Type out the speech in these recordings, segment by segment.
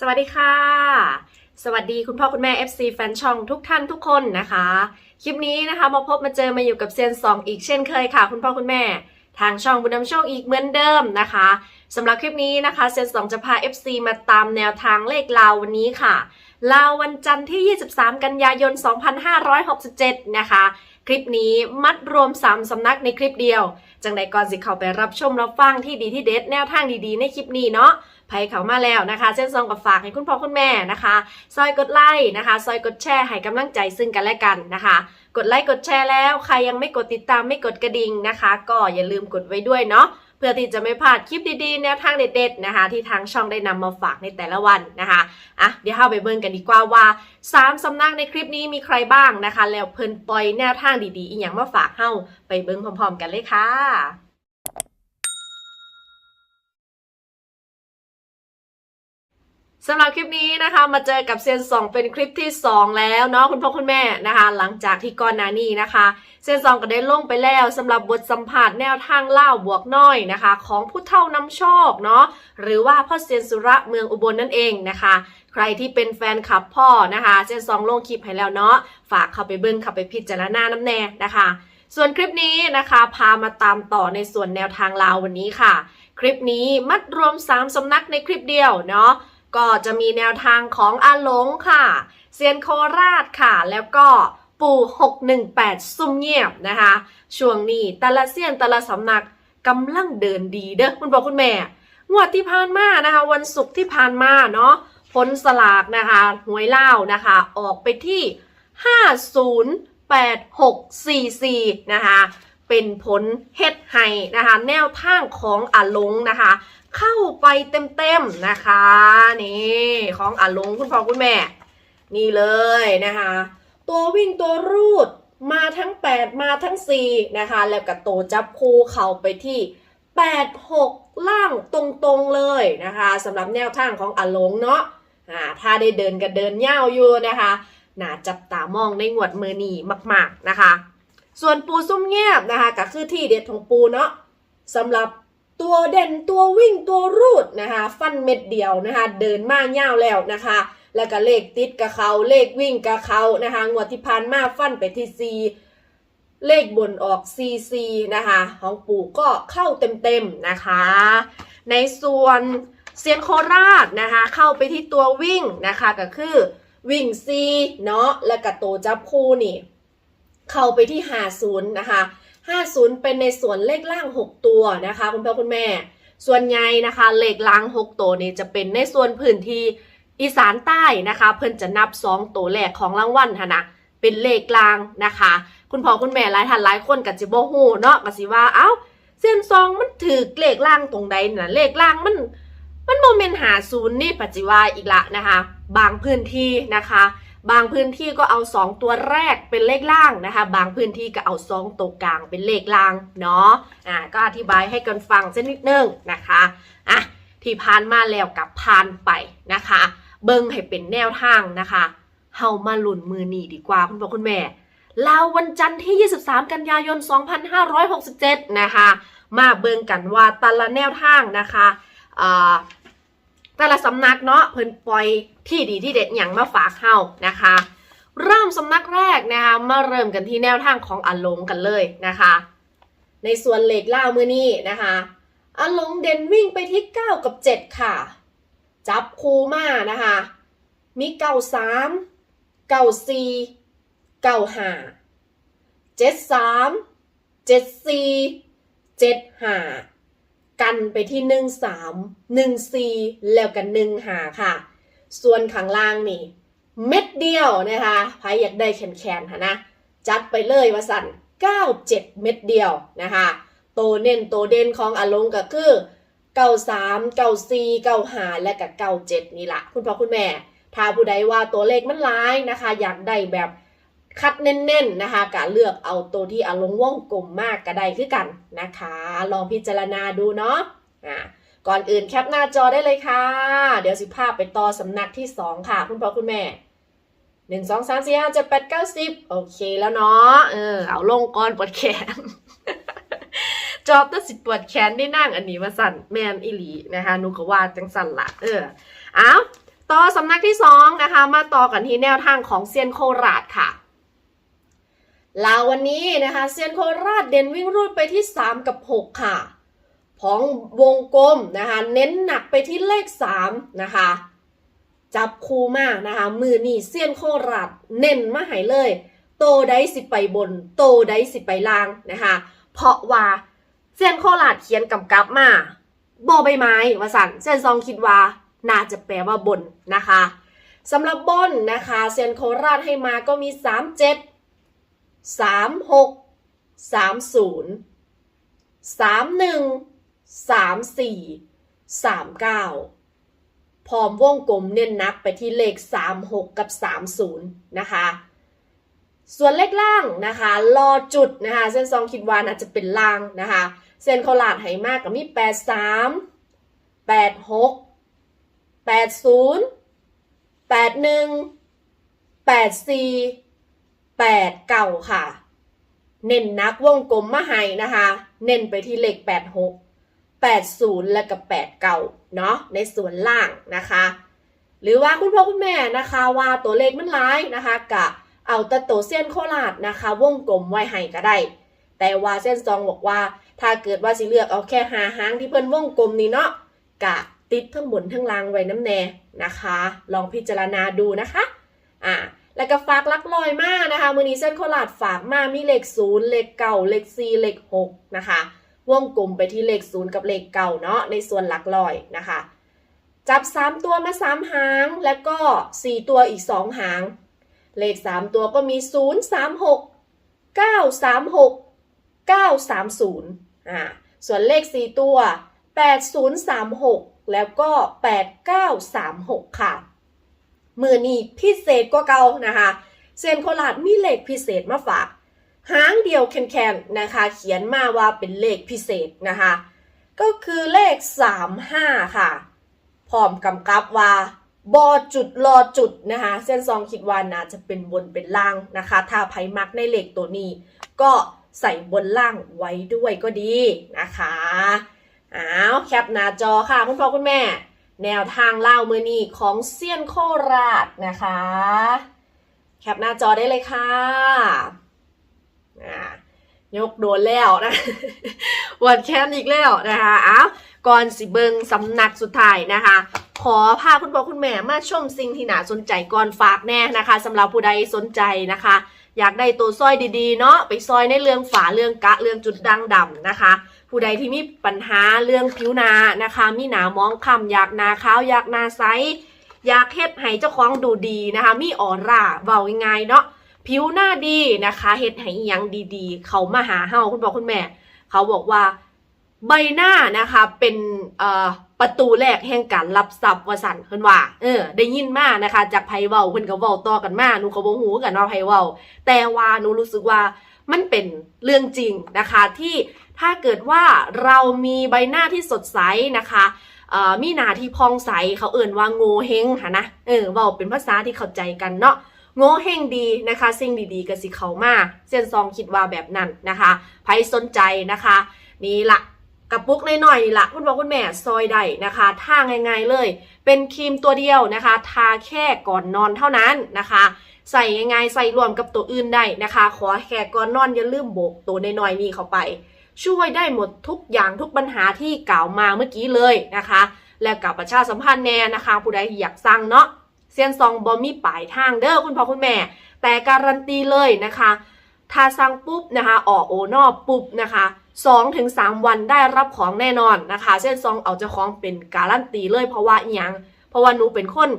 สวัสดีค่ะ สวัสดีคุณพ่อคุณแม่ FC แฟนช่องทุกท่านทุกคนนะคะ คลิปนี้นะคะมาพบมาเจอมาอยู่กับเซียนสองอีกเช่นเคยค่ะ คุณพ่อคุณแม่ทางช่องบุญนำโชคอีกเหมือนเดิมนะคะสำหรับคลิปนี้นะคะเซียนสองจะพา FC มาตามแนวทางเลขลาววันนี้ค่ะลาววันจันทร์ที่ 23 กันยายน 2567 นะคะ คลิปนี้มัดรวม 3 สำนักในคลิปเดียว จังใดก่อนสิเข้าไปรับชมรับฟังที่ดีที่เด็ดแนวทางดีๆ ในคลิปนี้เนาะไผเขามาแล้วนะคะเส้นซองกับฝากให้คุณพ่อคุณแม่นะคะซอยกดไลค์นะคะซอยกดแชร์ให้กำลังใจซึ่งกันและกันนะคะ กดไลค์กดแชร์แล้วใครยังไม่กดติดตามไม่กดกระดิ่งนะคะ ก็อย่าลืมกดไว้ด้วยเนาะ เพื่อที่จะไม่พลาดคลิปดีๆ แนวทางเด็ดๆนะคะ ที่ทางช่องได้นำมาฝากในแต่ละวันนะคะอะเดี๋ยวเข้าไปเบิ่งกันดีกว่าว่า 3สำนักในคลิปนี้มีใครบ้างนะคะ แล้วเพิ่นปล่อยแนวทางดีๆ อีกอย่างมาฝากเข้าไปเบิ่งพร้อมๆ กันเลยค่ะ สำหรับคลิปนี้นะคะมาเจอกับเซียนสองเป็นคลิปที่ 2 แล้วเนาะคุณพ่อคุณแม่นะคะ หลังจากที่ก่อนหน้านี้นะคะเซียนสองก็ได้ลงไปแล้วสำหรับบทสัมผัสแนวทางเล่าบวกน้อยนะคะ ของผู้เท่านำโชคเนาะหรือว่าพ่อเซียนสุระเมืองอุบลนั่นเองนะคะ ใครที่เป็นแฟนคลับพ่อนะคะเซียนสองลงคลิปให้แล้วเนาะฝากเข้าไปเบิ้งเข้าไปพิจารณาน้ำแน่นะคะ ส่วนคลิปนี้นะคะพามาตามต่อในส่วนแนวทางลาววันนี้ค่ะ คลิปนี้มัดรวม 3สำนักในคลิปเดียวเนาะ ก็จะมีแนวทางของอาหลงค่ะเซียนโคราชค่ะ แล้วก็ปู่ 618 ซุ่มเงียบนะคะ ช่วงนี้แต่ละเซียนแต่ละสำนักกำลังเดินดีเด้อคุณบอกคุณแม่ งวดที่ผ่านมานะคะ วันศุกร์ที่ผ่านมาเนาะผลสลากนะคะหวยเล่านะคะ ออกไปที่ 508644 นะคะ เป็นผลเฮ็ดไห้นะคะ แนวทางของอาลงนะคะ เข้าไปเต็มๆนะคะนี่ของอาลงคุณพ่อคุณแม่ นี่เลยนะคะ ตัววิ่งตัวรูดมาทั้ง 8 มาทั้ง 4 นะคะ แล้วก็โตวจับคู่เข้าไปที่ 8 6 ล่างตรงๆเลยนะคะสำหรับแนวทางของอาลงเนาะอ่าถ้าได้เดินก็เดินเย่าวอยู่นะคะน่าจับตามองในงวดมือนีมาก ๆนะคะ ส่วนปูซุ่มเงียบนะคะก็คือที่เด็ดของปูเนาะสำหรับตัวเด่นตัววิ่งตัวรูดนะคะฟันเม็ดเดียวนะคะเดินมาเง่าแล้วนะคะ แล้วก็เลขติดกับเขาเลขวิ่งกับเขานะคะงวดที่ผ่านมาฟันไปที่ซีเลขบนออกซีซีนะคะของปู่ก็เข้าเต็มๆนะคะ ในส่วนเซียนโคราชนะคะเข้าไปที่ตัววิ่งนะคะก็คือวิ่งซีเนาะแล้วก็โตจับคู่นี่ เข้าไปที่ 50 นะคะ 50 เป็นในส่วนเลขล่าง 6 ตัวนะคะ คุณพ่อคุณแม่ ส่วนใหญ่นะคะเลขล่าง 6 ตัวนี้จะเป็นในส่วนพื้นที่อีสานใต้นะคะ เพิ่นจะนับ 2 ตัวแรกของรางวัลนะเป็นเลขล่างนะคะ คุณพ่อคุณแม่หลายท่านหลายคนก็จะบ่ฮู้เนาะก็สิว่าเอ้าเส้นซองมันถือเลขล่างตรงใดน่ะเลขล่างมันมันโมเมนหาศูนย์นี่ปัจจิวาอีกละนะคะ บางพื้นที่นะคะ บางพื้นที่ก็เอา 2 ตัวแรกเป็นเลขล่างนะคะ บางพื้นที่ก็เอา2ตัวกลางเป็นเลขล่างเนาะอ่าก็อธิบายให้กันฟังสักนิดนึงนะคะอะที่ผ่านมาแล้วกับผ่านไปนะคะ เบิ่งให้เป็นแนวทางนะคะเฮามาหลุนมือหนีดีกว่าคุณพ่อคุณแม่ลาววันจันทร์ที่ 23 กันยายน 2567 นะคะ มาเบิ่งกันว่าแต่ละแนวทางนะคะอ่า แต่ละสำนักเนาะเพิ่นปล่อยที่ดีที่เด็ดอย่างมาฝากเฮานะคะ เริ่มสำนักแรกนะคะมาเริ่มกันที่แนวทางของอาหลงกันเลยนะคะ ในส่วนเหล็กล่ามือนี้นะคะอาหลงเด่นวิ่งไปที่ 9 กับ 7 ค่ะ จับคูมานะคะ มีเก้าสามเก้าสี่เก้าห้าเจ็ดสามเจ็ดสี่เจ็ดห้า กันไปที่หนึ่งสามหนึ่งสี่แล้วกันหนึ่งหาค่ะ ส่วนข้างล่างนี่ เม็ดเดียวนะคะใครอยากได้แขนๆค่ะนะ จัดไปเลยว่าสั่น97เม็ดเดียวนะคะ โตเน้นโตเด่นของอาลงก็คือ93 94 95และกับ97นี่ละคุณพ่อคุณแม่ ถ้าผู้ใดว่าตัวเลขมันร้ายนะคะ อยากได้แบบ คัดเน้นๆนะคะกะเลือกเอาตัวที่อาลงว่องกลมมากก็ได้คือกันนะคะ ลองพิจารณาดูเนาะอ่าก่อนอื่นแคปหน้าจอได้เลยค่ะ เดี๋ยวสิภาพไปต่อสำนักที่ 2 ค่ะ คุณพ่อคุณแม่หนึ่งสองสามสี่ห้าเจ็ดแปดเก้าสิบโอเคแล้วเนาะเออเอาลงก่อนปวดแขน จอบตัดสิปวดแขนได้นั่งอันนี้มาสั่นแมนอิลีนะคะหนูก็ว่าจังสั่นละเออเอาต่อสำนักที่สองนะคะ มาต่อกันที่แนวทางของเซียนโคราชค่ะ ลาววันนี้นะคะเซียนโคราชเด่นวิ่งรูดไปที่ 3 กับ 6 ค่ะ ของวงกลมนะคะเน้นหนักไปที่เลข 3 นะคะ จับคู่มากนะคะ มือนี่เซียนโคราชเน้นมาให้เลย โตได้สิไปบน โตได้สิไปล่างนะคะ เพราะว่าเซียนโคราชเขียนกำกับมาบอใบไม้ว่าสันเซียนซองคิดว่าน่าจะแปลว่าบนนะคะสำหรับบนนะคะเซียนโคราชให้มาก็มี 3 7 3 6 3 0 3 1 3 4 3 9พร้อมวงกลมเน้นนักไปที่เลข 3 6 กับ 30 นะคะ ส่วนเลขล่างนะคะ รอจุดนะคะ เส้นซองคิดว่าน่าจะเป็นล่างนะคะ เส้นโคลาดไหมากกับมี 8 3 8 6 8 8 1 8 4 8 9ค่ะ เน้นนักวงกลมมาให้นะคะ เน้นไปที่เลข8 6 80และกับ8เก่าเนาะในส่วนล่างนะคะ หรือว่าคุณพ่อคุณแม่นะคะว่าตัวเลขมันร้ายนะคะกะเอาตะโตเส้นโคราชนะคะ วงกลมไว้ให้ก็ได้ แต่ว่าเส้นซองบอกว่า ถ้าเกิดว่าสิเลือกเอาแค่หาหางที่เพิ่นวงกลมนี่เนาะกะติดทั้งบนทั้งล่างไว้น้ำแน่นะคะ ลองพิจารณาดูนะคะ อ่า แล้วก็ฝากลักลอยมากนะคะ มือนี้เส้นโคราชฝากมามีเลขศูนย์เลขเก่าเลขสี่เลขหกนะคะ วงกลมไปที่เลขศูนย์กับเลขเก่าเนาะในส่วนหลักลอยนะคะ จับ3ตัวมา3หาง แล้วก็4ตัวอีก2หาง เลข3ตัวก็มี0 3 6 9 3 6 9 3 0อ่าส่วนเลข4ตัว8 0 3 6แล้วก็8 9 3 6ค่ะ มือนี้พิเศษกว่าเก่านะคะเซยนโคราชมีเลขพิเศษมาฝากหางเดียวแคนๆนะคะ เขียนมาว่าเป็นเลขพิเศษนะคะ ก็คือเลข 35 ค่ะ พร้อมกำกับว่าบอจุดรอจุดนะคะ เส้นซองคิดว่าน่าจะเป็นบนเป็นล่างนะคะ ถ้าไพ่มักในเลขตัวนี้ ก็ใส่บนล่างไว้ด้วยก็ดีนะคะอ้าวแคปหน้าจอค่ะ คุณพ่อคุณแม่ แนวทางเล่ามือนี้ของเซียนโคราชนะคะ แคปหน้าจอได้เลยค่ะยกโดนแล้วนะวันแคนอีกแล้วนะคะอ้าวก่อนสิเบิงสำนักสุดท้ายนะคะ ขอพาคุณพ่อคุณแม่มาชมสิ่งที่น่าสนใจก่อนฝากแน่นะคะสำหรับผู้ใดสนใจนะคะ อยากได้ตัวสร้อยดีๆ เนาะไปซอยในเรื่องฝาเรื่องกะเรื่องจุดดังดำนะคะ ผู้ใดที่มีปัญหาเรื่องผิวหนานะคะ มีหนามองคำอยากหนาขาวอยากหนาใสอยากเฮ็ดให้เจ้าของดูดีนะคะ มีออร่าเบาง่ายๆเนาะผิวหน้าดีนะคะเฮ็ดให้ยังดีๆ เขามาหาเฮาคุณพ่อคุณแม่ เขาบอกว่าใบหน้านะคะเป็นประตูแรกแห่งการรับทรัพย์วสันเพิ่นว่าเออได้ยินมานะคะ จากไผเว้าเพิ่นก็เว้าต่อกันมาหนูก็บ่ฮู้กันว่าไผเว้าแต่ว่าหนูรู้สึกว่า มันเป็นเรื่องจริงนะคะที่ถ้าเกิดว่าเรามีใบหน้าที่สดใสนะคะมีหน้าที่พองใสเขาเอ่นว่าโงเฮงค่ะนะเออว้าเป็นภาษาที่เข้าใจกันเนาะโง่เฮงดีนะคะ สิ่งดีๆก็สิเขามาเส้นซองคิดว่าแบบนั้นนะคะใครสนใจนะคะ นี่ละกระปุกน้อยๆนี่ละคุณพ่อคุณแม่ซอยได้นะคะท่าง่ายๆเลย เป็นครีมตัวเดียวนะคะ ทาแค่ก่อนนอนเท่านั้นนะคะ ใส่ง่ายๆใส่รวมกับตัวอื่นได้นะคะ ขอแค่ก่อนนอนอย่าลืมโบกตัวน้อยๆนี่เข้าไป ช่วยได้หมดทุกอย่างทุกปัญหาที่กล่าวมาเมื่อกี้เลยนะคะ และกับประชาสัมพันธ์แน่นะคะ ผู้ใดอยากสั่งเนาะเซียนซองบอมมี่ปลายทางเด้อคุณพ่อคุณแม่ แต่การันตีเลยนะคะถ้าสั่งปุ๊บนะคะออกโอนอปุ๊บนะคะ2ถึง3วันได้รับของแน่นอนนะคะเส้นซองเอาเจ้าของเป็นการันตีเลยเพราะว่าอหยังเพราะว่าหนูเป็นคน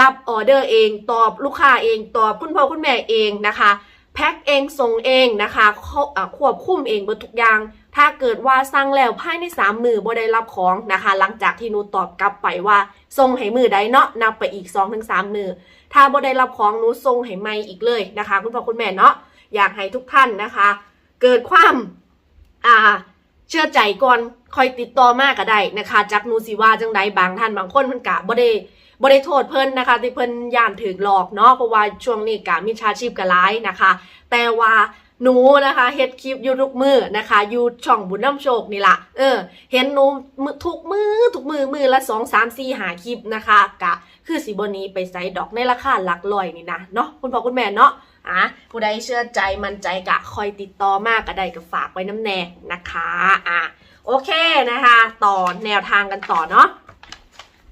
รับออเดอร์เอง ตอบลูกค้าเอง ตอบคุณพ่อคุณแม่เองนะคะแพ็คเองส่งเองนะคะเขาอะควบคุมเองหมดทุกอย่าง ถ้าเกิดว่าสั่งแล้วภายใน3มือบ่ได้รับของนะคะ หลังจากที่หนูตอบกลับไปว่าส่งให้มือใดเนาะนับไปอีก2-3มือ ถ้าบ่ได้รับของหนูส่งให้ไม่อีกเลยนะคะ คุณพ่อคุณแม่เนาะอยากให้ทุกท่านนะคะ เกิดความอ่าเชื่อใจก่อนคอยติดต่อมากก็ได้นะคะจากหนูสิว่าจังใดบางท่านบางคนมันกะบ่ได้ บ่ได้โทษเพิ่นนะคะที่เพิ่นย่านถึงหลอกเนาะเพราะว่าช่วงนี้กะมีชาชีพกร้ายนะคะ แต่ว่าหนูนะคะเฮ็ดคลิปอยู่ทุกมือนะคะอยู่ช่องบุญน้ำโชคนี่ละเออ เห็นหนูทุกมือทุกมือมือละสองสามสี่หาคลิปนะคะกะคือสิบนี้ไปใส่ดอกในราคาหลักร้อยนี่นะเนาะคุณพ่อคุณแม่เนาะอะผู้ใดเชื่อใจมั่นใจกะคอยติดต่อมากก็ได้ก็ฝากไว้น้ำแน่นะคะอะโอเคนะคะ ต่อแนวทางกันต่อเนาะ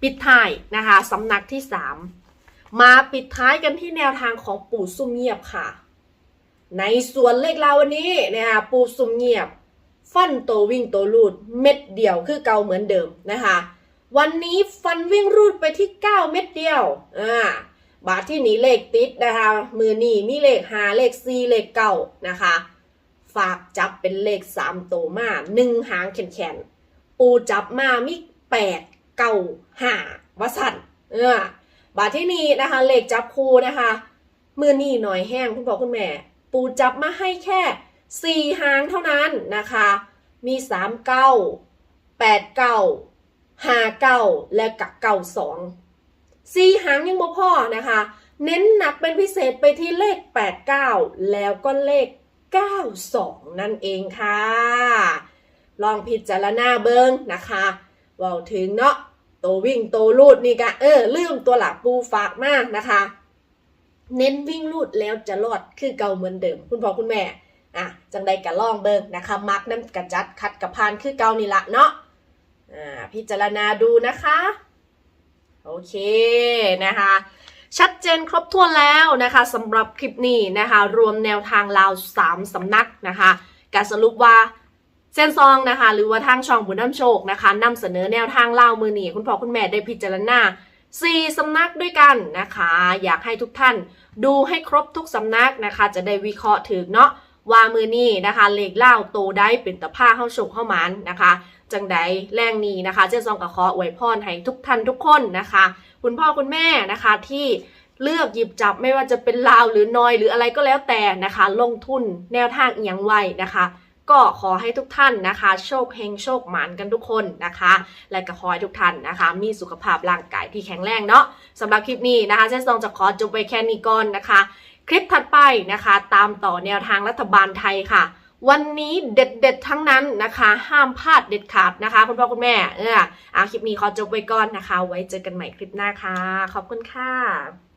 ปิดท้ายนะคะสำนักที่สามมาปิดท้ายกันที่แนวทางของปู่ซุ่มเงียบค่ะ ในส่วนเลขราวันนี้นะคะปู่ซุ่มเงียบ ฟันโตววิ่งโตวรูดเม็ดเดียวคือเก่าเหมือนเดิมนะคะ วันนี้ฟันวิ่งรูดไปที่ 9 เม็ดเดียวอ่าบาทที่หนีเลขติดนะคะ มือนี่มีเลขหาเลขซีเลขเก้านะคะ ฝากจับเป็นเลขสามโตวมาหนึ่งหางแขนๆปูจับมามีแปด เก้าห้าวสันเออบาทที่นี่นะคะเลขจับคูนะคะมือนี่หน่อยแห้งคุณพ่อคุณแม่ ปูจับมาให้แค่สี่หางเท่านั้นนะคะ มีสามเก้าแปดเก้าห้าเก้าและกับเก้าสองสี่หางยังบ่พ่อนะคะ เน้นหนักเป็นพิเศษไปที่เลข89แล้วก็เลข92นั่นเองค่ะ ลองพิจารณาเบิงนะคะว่าถึงเนาะ ตววิ่งโตวลูดนี่กะเออลืมตัวหลักปูฝากมากนะคะ เน้นวิ่งลูดแล้วจะรอดคือเก่าเหมือนเดิม คุณพ่อคุณแม่อะจังใดกะล่องเบิงนะคะ มักน้ำกระจัดคัดกระพานคือเก่านี่ละเนาะอ่าพิจารณาดูนะคะ โอเคนะคะชัดเจนครบถ้วนแล้วนะคะสำหรับคลิปนี้นะคะ รวมแนวทางลาว 3สำนักนะคะการสรุปว่า เส้นซองนะคะ หรือว่าทางช่องบุญน้ำโชคนะคะนำเสนอแนวทางเล่ามือหนีคุณพ่อคุณแม่ได้พิจารณา4สำนักด้วยกันนะคะ อยากให้ทุกท่านดูให้ครบทุกสำนักนะคะ จะได้วิเคราะห์ถึงเนาะว่ามือนี้นะคะเลขเล่าโตได้เป็นตะผ้าเข้าโชคเข้ามันนะคะ จังใดแรงนี้นะคะเจ้าซองกับขออวยพรให้ทุกท่านทุกคนนะคะ คุณพ่อคุณแม่นะคะที่เลือกหยิบจับไม่ว่าจะเป็นลาวหรือนอยหรืออะไรก็แล้วแต่นะคะ ลงทุนแนวทางอียงไวนะคะ ก็ขอให้ทุกท่านนะคะ โชคเฮงโชคหมานกันทุกคนนะคะ และก็ขอให้ทุกท่านนะคะ มีสุขภาพร่างกายที่แข็งแรงเนาะสำหรับคลิปนี้นะคะเจ้าซองจะขอจบไปแค่นี้ก่อนนะคะ คลิปถัดไปนะคะ ตามต่อแนวทางรัฐบาลไทยค่ะ วันนี้เด็ดๆทั้งนั้นนะคะ ห้ามพลาดเด็ดขาดนะคะคุณพ่อคุณแม่เอออะคลิปนี้ขอจบไว้ก่อนนะคะ ไว้เจอกันใหม่คลิปหน้าค่ะ ขอบคุณค่ะ